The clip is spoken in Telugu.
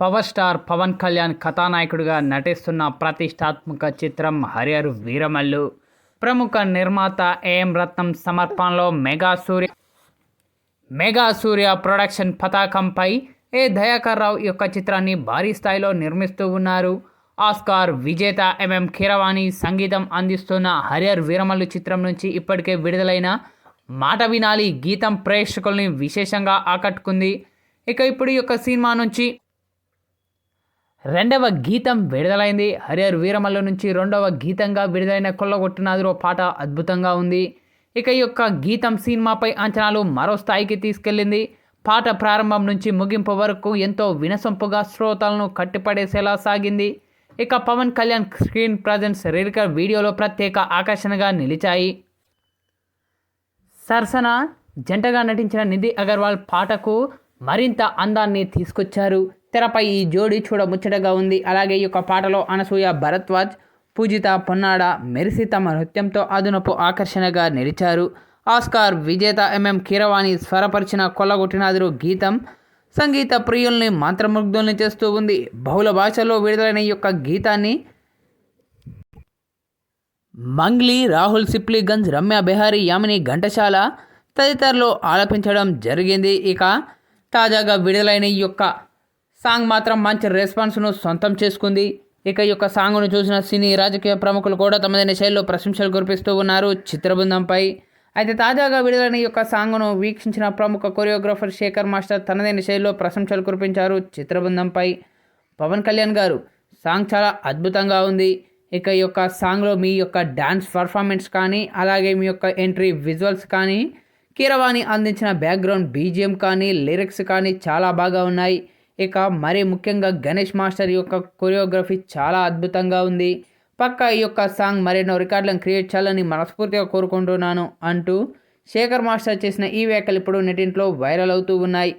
పవర్ స్టార్ పవన్ కళ్యాణ్ కథానాయకుడిగా నటిస్తున్న ప్రతిష్టాత్మక చిత్రం హరియర్ వీరమల్లు. ప్రముఖ నిర్మాత ఏఎం రత్నం సమర్పణలో mega Surya mega Surya production పతాకంపై ఏ దయాకర్ రావు యొక్క చిత్రాన్ని భారీ స్థాయిలో నిర్మిస్తూ ఉన్నారు. ఆస్కార్ విజేత ఎంఎం కీరవాణి సంగీతం అందిస్తున్న హరియర్ వీరమల్లు చిత్రం నుంచి ఇప్పటికే విడుదలైన మాట వినాలి గీతం ప్రేక్షకుల్ని విశేషంగా ఆకట్టుకుంది. ఇక ఇప్పుడు యొక్క సినిమా నుంచి రెండవ గీతం విడుదలైంది. హరిహర్ వీరమల్లు నుంచి రెండవ గీతంగా విడుదలైన కొల్లగొట్టినాదిరో పాట అద్భుతంగా ఉంది. ఇక ఈ యొక్క గీతం సినిమాపై అంచనాలు మరో స్థాయికి తీసుకెళ్ళింది. పాట ప్రారంభం నుంచి ముగింపు వరకు ఎంతో వినసొంపుగా శ్రోతలను కట్టిపడేసేలా సాగింది. ఇక పవన్ కళ్యాణ్ స్క్రీన్ ప్రజెన్స్ రిలికర్ వీడియోలో ప్రత్యేక ఆకర్షణగా నిలిచాయి. సరసన జంటగా నటించిన నిధి అగర్వాల్ పాటకు మరింత అందాన్ని తీసుకొచ్చారు. తెరపై ఈ జోడి చూడముచ్చటగా ఉంది. అలాగే ఈ యొక్క పాటలో అనసూయ భరద్వాజ్ పూజిత పొన్నాడ మెరిసి తమ నృత్యంతో అదునపు ఆకర్షణగా నిలిచారు. ఆస్కార్ విజేత ఎంఎం కీరవాణి స్వరపరిచిన కొల్లగొట్టినాదురు గీతం సంగీత ప్రియుల్ని మంత్రముగ్ధుల్ని చేస్తూ ఉంది. బహుళ భాషల్లో విడుదలైన ఈ యొక్క గీతాన్ని మంగ్లీ రాహుల్ సిప్లీగంజ్ రమ్య బిహారీ యామిని ఘంటశాల తదితరులు ఆలపించడం జరిగింది. ఇక తాజాగా విడుదలైన ఈ యొక్క సాంగ్ మాత్రం మంచి రెస్పాన్స్ను సొంతం చేసుకుంది. ఇక ఈ యొక్క సాంగ్ను చూసిన సినీ రాజకీయ ప్రముఖులు కూడా తమదైన శైలిలో ప్రశంసలు కురిపిస్తూ ఉన్నారు చిత్రబృందంపై. అయితే తాజాగా విడుదలైన ఈ యొక్క సాంగ్ను వీక్షించిన ప్రముఖ కొరియోగ్రాఫర్ శేఖర్ మాస్టర్ తనదైన శైలిలో ప్రశంసలు కురిపించారు చిత్రబృందంపై. పవన్ కళ్యాణ్ గారు సాంగ్ చాలా అద్భుతంగా ఉంది. ఇక ఈ యొక్క సాంగ్లో మీ యొక్క డ్యాన్స్ పర్ఫార్మెన్స్ కానీ అలాగే మీ యొక్క ఎంట్రీ విజువల్స్ కానీ కీరవాణి అందించిన బ్యాక్గ్రౌండ్ బీజిఎం కానీ లిరిక్స్ కానీ చాలా బాగా ఉన్నాయి. ఇక మరీ ముఖ్యంగా గణేష్ మాస్టర్ యొక్క కొరియోగ్రఫీ చాలా అద్భుతంగా ఉంది. పక్క ఈ యొక్క సాంగ్ మరెన్నో రికార్డులను క్రియేట్ చేయాలని మనస్ఫూర్తిగా కోరుకుంటున్నాను అంటూ శేఖర్ మాస్టర్ చేసిన ఈ వ్యాఖ్యలు ఇప్పుడు నెటింట్లో వైరల్ అవుతూ ఉన్నాయి.